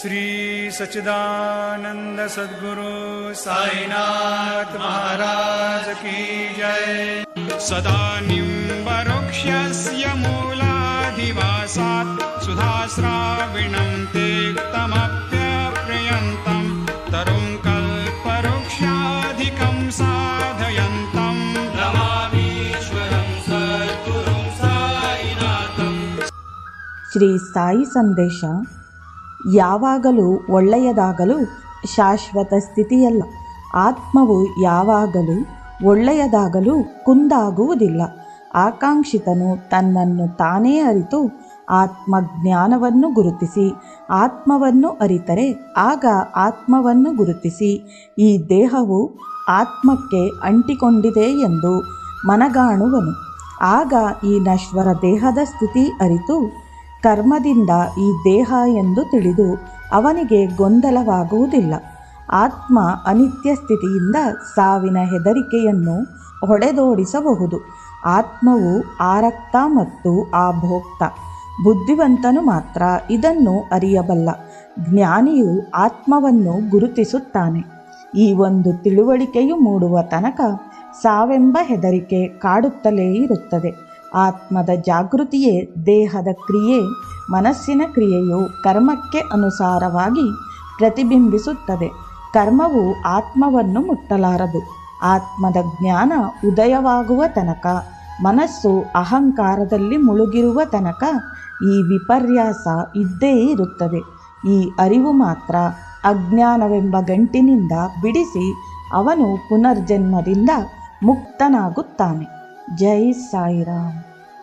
श्री सचिदानंद सद्गुरु साईनाथ महाराज की जय। सदा निम्बरुक्षस्य मूलाधिवासात् सुधास्राविणं तेक्तमप्यप्रयन्तं तरुं कल्परुक्षाधिकं साधयन्तम् श्री साई संदेशा ಯಾವಾಗಲೂ ಒಳ್ಳೆಯದಾಗಲು ಶಾಶ್ವತ ಸ್ಥಿತಿಯಲ್ಲ. ಆತ್ಮವು ಯಾವಾಗಲೂ ಒಳ್ಳೆಯದಾಗಲು ಕುಂದಾಗುವುದಿಲ್ಲ. ಆಕಾಂಕ್ಷಿತನು ತನ್ನನ್ನು ತಾನೇ ಅರಿತು ಆತ್ಮಜ್ಞಾನವನ್ನು ಗುರುತಿಸಿ, ಆತ್ಮವನ್ನು ಅರಿತರೆ ಆಗ ಆತ್ಮವನ್ನು ಗುರುತಿಸಿ, ಈ ದೇಹವು ಆತ್ಮಕ್ಕೆ ಅಂಟಿಕೊಂಡಿದೆ ಎಂದು ಮನಗಾಣುವನು. ಆಗ ಈ ನಶ್ವರ ದೇಹದ ಸ್ಥಿತಿ ಅರಿತು ಕರ್ಮದಿಂದ ಈ ದೇಹ ಎಂದು ತಿಳಿದು ಅವನಿಗೆ ಗೊಂದಲವಾಗುವುದಿಲ್ಲ. ಆತ್ಮ ಅನಿತ್ಯ ಸ್ಥಿತಿಯಿಂದ ಸಾವಿನ ಹೆದರಿಕೆಯನ್ನು ಹೊಡೆದೋಡಿಸಬಹುದು. ಆತ್ಮವು ಆರಕ್ತ ಮತ್ತು ಆಭೋಕ್ತ. ಬುದ್ಧಿವಂತನು ಮಾತ್ರ ಇದನ್ನು ಅರಿಯಬಲ್ಲ. ಜ್ಞಾನಿಯು ಆತ್ಮವನ್ನು ಗುರುತಿಸುತ್ತಾನೆ. ಈ ಒಂದು ತಿಳುವಳಿಕೆಯು ಮೂಡುವ ತನಕ ಸಾವೆಂಬ ಹೆದರಿಕೆ ಕಾಡುತ್ತಲೇ ಇರುತ್ತದೆ. ಆತ್ಮದ ಜಾಗೃತಿಯೇ ದೇಹದ ಕ್ರಿಯೆ, ಮನಸ್ಸಿನ ಕ್ರಿಯೆಯು ಕರ್ಮಕ್ಕೆ ಅನುಸಾರವಾಗಿ ಪ್ರತಿಬಿಂಬಿಸುತ್ತದೆ. ಕರ್ಮವು ಆತ್ಮವನ್ನು ಮುಟ್ಟಲಾರದು. ಆತ್ಮದ ಜ್ಞಾನ ಉದಯವಾಗುವ ತನಕ, ಮನಸ್ಸು ಅಹಂಕಾರದಲ್ಲಿ ಮುಳುಗಿರುವ ತನಕ ಈ ವಿಪರ್ಯಾಸ ಇದ್ದೇ ಇರುತ್ತದೆ. ಈ ಅರಿವು ಮಾತ್ರ ಅಜ್ಞಾನವೆಂಬ ಗಂಟಿನಿಂದ ಬಿಡಿಸಿ ಅವನು ಪುನರ್ಜನ್ಮದಿಂದ ಮುಕ್ತನಾಗುತ್ತಾನೆ. जय साई राम